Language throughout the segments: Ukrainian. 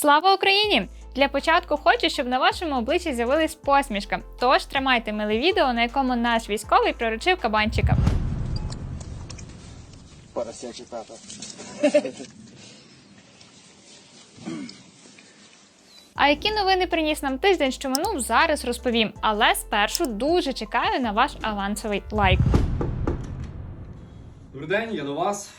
Слава Україні! Для початку хочу, щоб на вашому обличчі з'явилась посмішка. Тож тримайте миле відео, на якому наш військовий приручив кабанчика. Поросячий тата. А які новини приніс нам тиждень, що минув, зараз розповім. Але спершу дуже чекаю на ваш авансовий лайк. Добрий день, я до вас.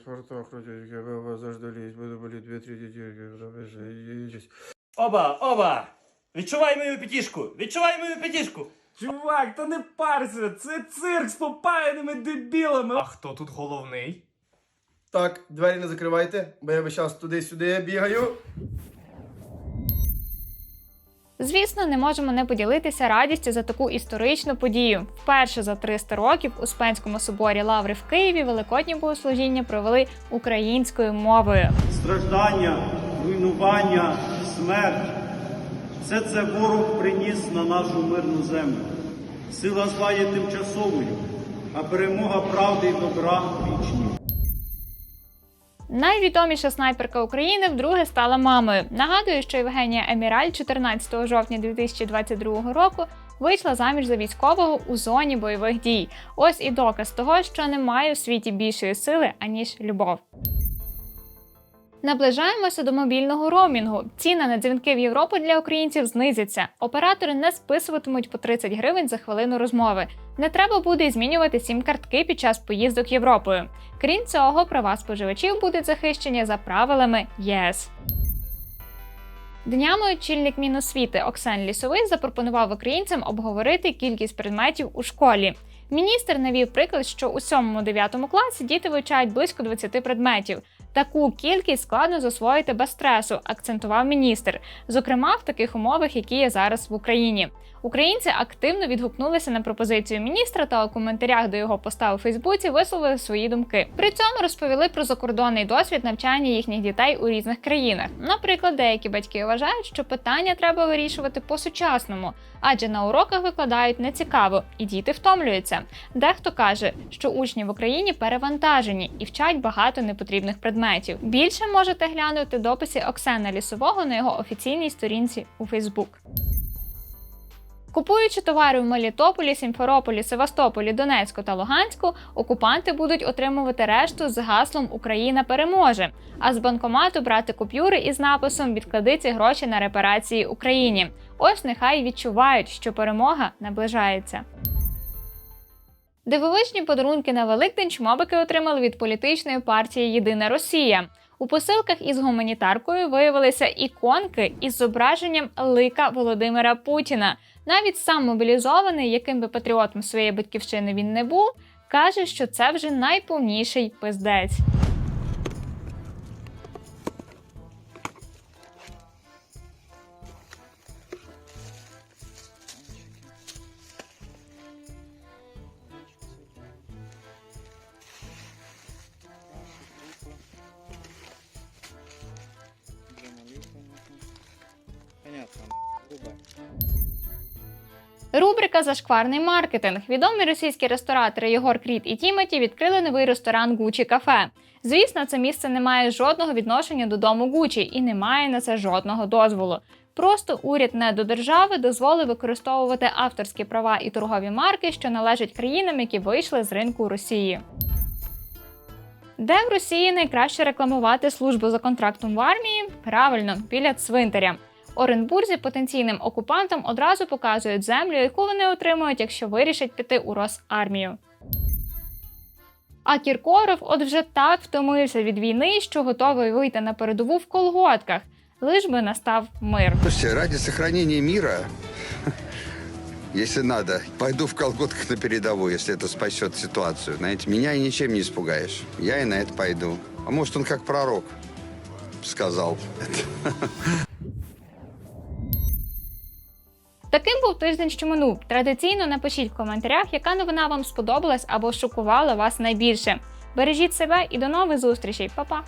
Спартак, родители, вы вас заждались, буду две-три недельки, забежитесь. Оба, оба! Відчувай мою п'ятішку! Відчувай мою п'ятішку! Чувак, та не парся, це цирк з попаяними дебілами. А хто тут головний? Так, двері не закривайте, бо я весь час туди-сюди бігаю. Звісно, не можемо не поділитися радістю за таку історичну подію. Вперше за 300 років у Успенському соборі Лаври в Києві великодні богослужіння провели українською мовою. страждання, руйнування, смерть. Все це ворог приніс на нашу мирну землю. Сила зла є тимчасовою, а перемога правди і добра вічні. Найвідоміша снайперка України вдруге стала мамою. Нагадую, що Євгенія Еміраль 14 жовтня 2022 року вийшла заміж за військового у зоні бойових дій. Ось і доказ того, що немає у світі більшої сили аніж любов. Наближаємося до мобільного роумінгу. Ціна на дзвінки в Європу для українців знизяться. Оператори не списуватимуть по 30 гривень за хвилину розмови. Не треба буде змінювати сім-картки під час поїздок Європою. Крім цього, права споживачів будуть захищені за правилами ЄС. Днями очільник Міносвіти Оксан Лісовий запропонував українцям обговорити кількість предметів у школі. Міністр навів приклад, що у 7-9 класі діти вивчають близько 20 предметів. Таку кількість складно засвоїти без стресу, акцентував міністр, зокрема в таких умовах, які є зараз в Україні. Українці активно відгукнулися на пропозицію міністра та у коментарях до його поста у Фейсбуці висловили свої думки. При цьому розповіли про закордонний досвід навчання їхніх дітей у різних країнах. Наприклад, деякі батьки вважають, що питання треба вирішувати по-сучасному, адже на уроках викладають нецікаво, і діти втомлюються. Дехто каже, що учні в Україні перевантажені і вчать багато непотрібних предметів. Більше можете глянути дописи Оксана Лісового на його офіційній сторінці у Фейсбук. Купуючи товари в Мелітополі, Сімферополі, Севастополі, Донецьку та Луганську, окупанти будуть отримувати решту з гаслом Україна переможе. А з банкомату брати купюри із написом Відклади ці гроші на репарації Україні. Ось нехай відчувають, що перемога наближається. Дивовижні подарунки на Великдень чмобики отримали від політичної партії Єдина Росія. У посилках із гуманітаркою виявилися іконки із зображенням лика Володимира Путіна. Навіть сам мобілізований, яким би патріотом своєї батьківщини він не був, каже, що це вже найповніший пиздець. Рубрика Зашкварний маркетинг. Відомі російські ресторатори Єгор Кріт і Тімоті відкрили новий ресторан Гучі Кафе. Звісно, це місце не має жодного відношення до дому Гучі і не має на це жодного дозволу. Просто уряд не до держави дозволив використовувати авторські права і торгові марки, що належать країнам, які вийшли з ринку Росії. Де в Росії найкраще рекламувати службу за контрактом в армії? Правильно, біля цвинтаря. Оренбурзі потенційним окупантам одразу показують землю, яку вони отримують, якщо вирішать піти у Росармію. А Кіркоров от вже так втомився від війни, що готовий вийти на передову в колготках, лиш би настав мир. Слушайте, ради сохранения мира, если надо, пойду в колготках на передовую, если это спасет ситуацию. Знаете, меня и ничем не испугаешь. Я и на это пойду. А может, он как пророк сказал. Таким був тиждень, що минув. Традиційно напишіть в коментарях, яка новина вам сподобалась або шокувала вас найбільше. Бережіть себе і до нових зустрічей, Па-па!